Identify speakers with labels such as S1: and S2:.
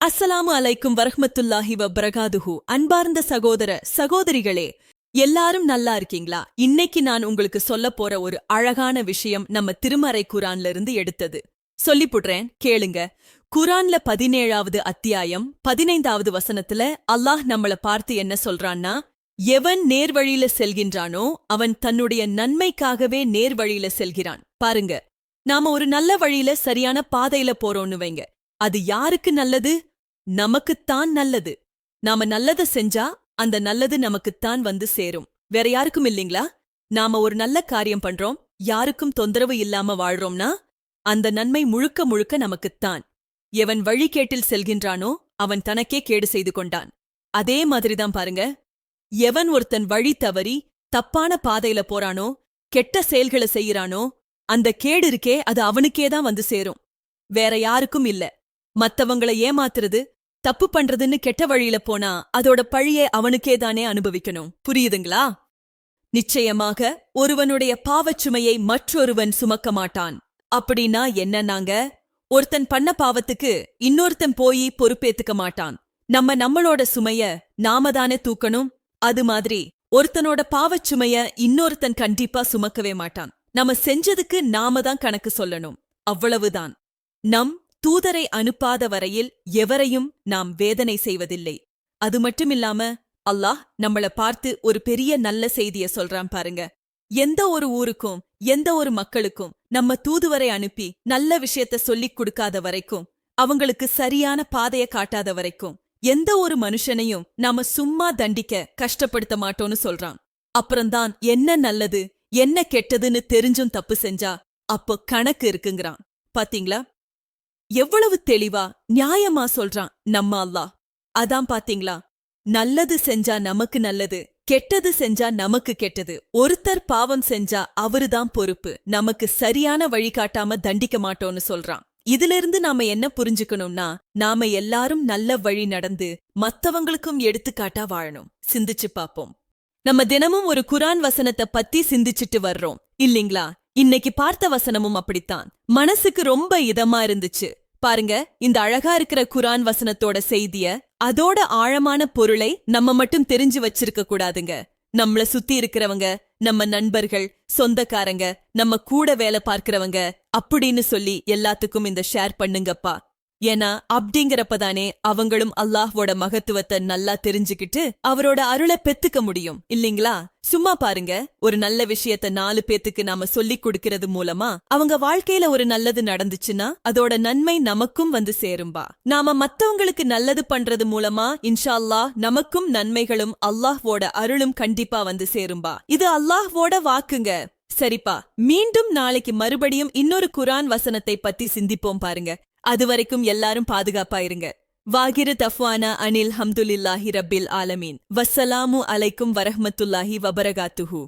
S1: அஸ்ஸலாமு அலைக்கும் வரஹ்மத்துல்லாஹி பிரகாதுஹு அன்பார்ந்த சகோதர சகோதரிகளே எல்லாரும் நல்லா இருக்கீங்களா? இன்னைக்கு நான் உங்களுக்கு சொல்லப் போற ஒரு அழகான விஷயம் நம்ம திருமறை குரான்ல இருந்து எடுத்தது சொல்லிப்புடுறேன் கேளுங்க. குரான்ல பதினேழாவது அத்தியாயம் பதினைந்தாவது வசனத்துல அல்லாஹ் நம்மள பார்த்து என்ன சொல்றான்னா எவன் நேர்வழியில செல்கின்றானோ அவன் தன்னுடைய நன்மைக்காகவே நேர்வழியில செல்கிறான். பாருங்க. நாம ஒரு நல்ல வழியில சரியான பாதையில போறோம்னு வைங்க. அது யாருக்கு நல்லது? நமக்குத்தான் நல்லது. நாம நல்லத செஞ்சா அந்த நல்லது நமக்குத்தான் வந்து சேரும். வேற யாருக்கும் இல்லீங்களா? நாம ஒரு நல்ல காரியம் பண்றோம் யாருக்கும் தொந்தரவு இல்லாம வாழ்றோம்னா அந்த நன்மை முழுக்க முழுக்க நமக்குத்தான். எவன் வழிகேட்டில் செல்கின்றானோ அவன் தனக்கே கேடு செய்து கொண்டான். அதே மாதிரிதான் பாருங்க. எவன் ஒருத்தன் வழி தவறி தப்பான பாதையில போறானோ கெட்ட செயல்களை செய்யறானோ அந்த கேடு இருக்கே அது அவனுக்கே தான் வந்து சேரும். வேற யாருக்கும் இல்ல. மத்தவங்கள ஏமாத்துறது தப்பு பண்றதுன்னு கெட்ட வழியில போனா அதோட பழியை அவனுக்கே தானே அனுபவிக்கணும். புரியுதுங்களா? நிச்சயமாக ஒருவனுடைய பாவச்சுமையை மற்றொருவன் சுமக்க மாட்டான். அப்படின்னா என்னன்னாங்க? ஒருத்தன் பண்ண பாவத்துக்கு இன்னொருத்தன் போய் பொறுப்பேத்துக்க மாட்டான். நம்ம நம்மளோட சுமைய நாம தானே தூக்கணும்? அது மாதிரி ஒருத்தனோட பாவச்சுமைய இன்னொருத்தன் கண்டிப்பா சுமக்கவே மாட்டான். நம்ம செஞ்சதுக்கு நாம தான் கணக்கு சொல்லணும். அவ்வளவுதான். நம் தூதரை அனுப்பாத வரையில் எவரையும் நாம் வேதனை செய்வதில்லை. அது மட்டுமில்லாம அல்லாஹ் நம்மள பார்த்து ஒரு பெரிய நல்ல செய்திய சொல்றான் பாருங்க. எந்த ஒரு ஊருக்கும் எந்த ஒரு மக்களுக்கும் நம்ம தூதுவரை அனுப்பி நல்ல விஷயத்த சொல்லிக் கொடுக்காத வரைக்கும் அவங்களுக்கு சரியான பாதைய காட்டாத வரைக்கும் எந்த ஒரு மனுஷனையும் நாம சும்மா தண்டிக்க கஷ்டப்படுத்த மாட்டோம்னு சொல்றான். அப்புறம்தான் என்ன நல்லது என்ன கெட்டதுன்னு தெரிஞ்சும் தப்பு செஞ்சா அப்போ கணக்கு இருக்குங்கிறான். பாத்தீங்களா? எவ்வளவு தெளிவா நியாயமா சொல்றான் நம்ம அல்லாஹ். அதான் பாத்தீங்களா? நல்லது செஞ்சா நமக்கு நல்லது கெட்டது செஞ்சா நமக்கு கெட்டது. ஒருத்தர் பாவம் செஞ்சா அவருதான் பொறுப்பு. நமக்கு சரியான வழிகாட்டாம தண்டிக்க மாட்டோம்னு சொல்றான். இதிலிருந்து நாம என்ன புரிஞ்சுக்கணும்னா நாம எல்லாரும் நல்ல வழி நடந்து மத்தவங்களுக்கும் எடுத்துக்காட்டா வாழணும். சிந்திச்சு பாப்போம். நம்ம தினமும் ஒரு குரான் வசனத்தை பத்தி சிந்திச்சுட்டு வர்றோம். இல்லீங்களா? இன்னைக்கு பார்த்த வசனமும் அப்படித்தான். மனசுக்கு ரொம்ப இதமா இருந்துச்சு. பாருங்க இந்த அழகா இருக்கிற குரான் வசனத்தோட செய்திய அதோட ஆழமான பொருளை நம்ம மட்டும் தெரிஞ்சு வச்சிருக்க கூடாதுங்க. நம்மள சுத்தி இருக்கிறவங்க நம்ம நண்பர்கள் சொந்தக்காரங்க நம்ம கூட வேலை பார்க்கிறவங்க அப்படின்னு சொல்லி எல்லாத்துக்கும் இந்த ஷேர் பண்ணுங்கப்பா. ஏன்னா அப்படிங்கிறப்பதானே அவங்களும் அல்லாஹ்வோட மகத்துவத்தை நல்லா தெரிஞ்சுக்கிட்டு அவரோட அருளை பெத்துக்க முடியும். இல்லீங்களா? சும்மா பாருங்க ஒரு நல்ல விஷயத்த நாலு பேத்துக்கு நாம சொல்லிக் கொடுக்கறது மூலமா அவங்க வாழ்க்கையில ஒரு நல்லது நடந்துச்சுன்னா அதோட நன்மை நமக்கும் வந்து சேரும்பா. நாம மத்தவங்களுக்கு நல்லது பண்றது மூலமா இன்ஷா அல்லாஹ் நமக்கும் நன்மைகளும் அல்லாஹ்வோட அருளும் கண்டிப்பா வந்து சேரும்பா. இது அல்லாஹ்வோட வாக்குங்க. சரிப்பா மீண்டும் நாளைக்கு மறுபடியும் இன்னொரு குரான் வசனத்தை பத்தி சிந்திப்போம் பாருங்க. அது வரைக்கும் எல்லாரும் பாதுகாப்பா இருங்க வாகிரு தஃப்வானா அனில் ஹம்துலில்லாஹி ரபில் ஆலமீன். வஸ்ஸலாமு அலைக்கும் வரஹமத்துல்லாஹி வபரகாத்துஹு.